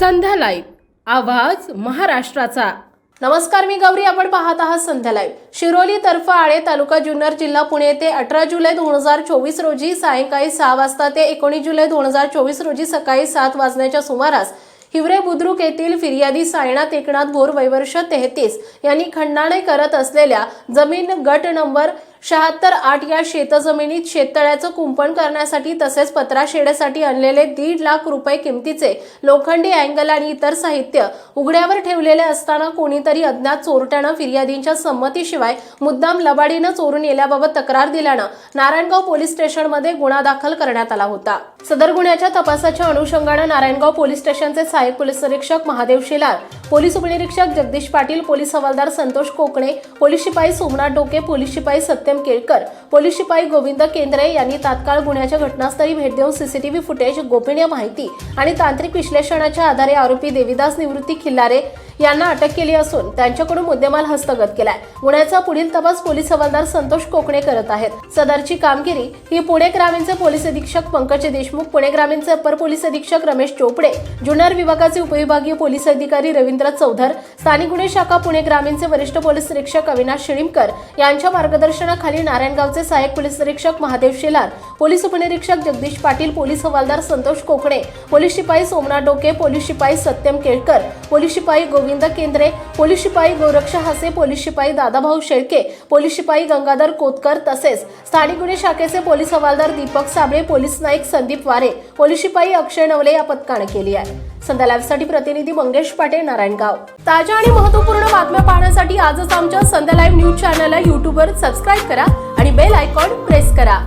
संध्या live. आवाज महाराष्ट्राचा. नमस्कार मी गौरी. आपण पाहत आहात संध्या लाईव्ह. शिरोली तर्फ आळे तालुका जुन्नर जिल्हा पुणे येथे अठरा जुलै दोन हजार चोवीस रोजी सायंकाळी सहा वाजता ते एकोणीस जुलै दोन हजार चोवीस रोजी सकाळी सात वाजण्याच्या सुमारास हिवरे बुद्रुक येथील फिर्यादी सायनाथ एकनाथ भोर वैवर्ष तेहतीस यांनी खंडाणे करत असलेल्या जमीन गट नंबर शहात्तर आठ या शेतजमिनीत शेततळ्याचं कुंपण करण्यासाठी तसेच पत्राशेडेसाठी आणलेले दीड लाख रुपये किमतीचे लोखंडी अँगल आणि इतर साहित्य उघड्यावर ठेवलेले असताना कोणीतरी अज्ञात चोरट्यानं फिर्यादींच्या संमतीशिवाय मुद्दाम लबाडीनं चोरून नेल्याबाबत तक्रार दिल्यानं नारायणगाव पोलीस स्टेशनमध्ये गुन्हा दाखल करण्यात आला होता. सदर गुन्ह्याच्या तपासाच्या अनुषंगानं नारायणगाव पोलीस स्टेशनचे सहाय्यक पोलीस निरीक्षक महादेव शेलार पोलीस उपनिरीक्षक जगदीश पाटील पोलीस हवालदार संतोष कोकणे पोलीस शिपाई सोमनाथ डोके पोलीस शिपाई सत्यम केळकर पोलीस शिपाई गोविंद केंद्रे यांनी तात्काळ गुन्ह्याच्या घटनास्थळी भेट देऊन सीसीटीव्ही फुटेज गोपनीय माहिती आणि तांत्रिक विश्लेषणाच्या आधारे आरोपी देविदास निवृत्ती खिल्लारे यांना अटक केली असून त्यांच्याकडून मुद्देमाल हस्तगत केलाय. गुन्ह्याचा पुढील तपास पोलीस हवालदार संतोष कोकणे करत आहेत. सदरची कामगिरी ही पुणे ग्रामीणचे पोलीस अधीक्षक पंकज देशमुख पुणे ग्रामीणचे अपर पोलीस अधीक्षक रमेश चोपडे जुन्नर विभागाचे उपविभागीय पोलीस अधिकारी रवींद्र रवींद्र चौधर स्थानिक गुन्हे शाखा पुणे ग्रामीणचे वरिष्ठ पोलीस निरीक्षक अविनाश शिळीमकर यांच्या मार्गदर्शनाखाली नारायणगावचे सहाय्यक पोलीस निरीक्षक महादेव शेलार पोलीस उपनिरीक्षक जगदीश पाटील पोलीस हवालदार संतोष कोकणे पोलीस शिपाई सोमनाथ डोके पोलीस शिपाई सत्यम केळकर पोलीस शिपाई गोविंद केंद्रे पोलीस शिपाई गोरक्ष हासे पोलीस शिपाई दादाभाऊ शेळके पोलीस शिपाई गंगाधर कोतकर तसेच स्थानिक गुन्हे शाखेचे पोलीस हवालदार दीपक साबळे पोलीस नाईक संदीप वारे पोलीस शिपाई अक्षय नवले या पथकाने केली आहे. संध्या लाईव्हसाठी प्रतिनिधी मंगेश पाटे नारायणगाव ताज्या आणि महत्त्वपूर्ण बातम्या पाहण्यासाठी आजच आमच्या संध्या लाईव्ह न्यूज चॅनलला युट्यूबवर सबस्क्राईब करा आणि बेल आयकॉन प्रेस करा.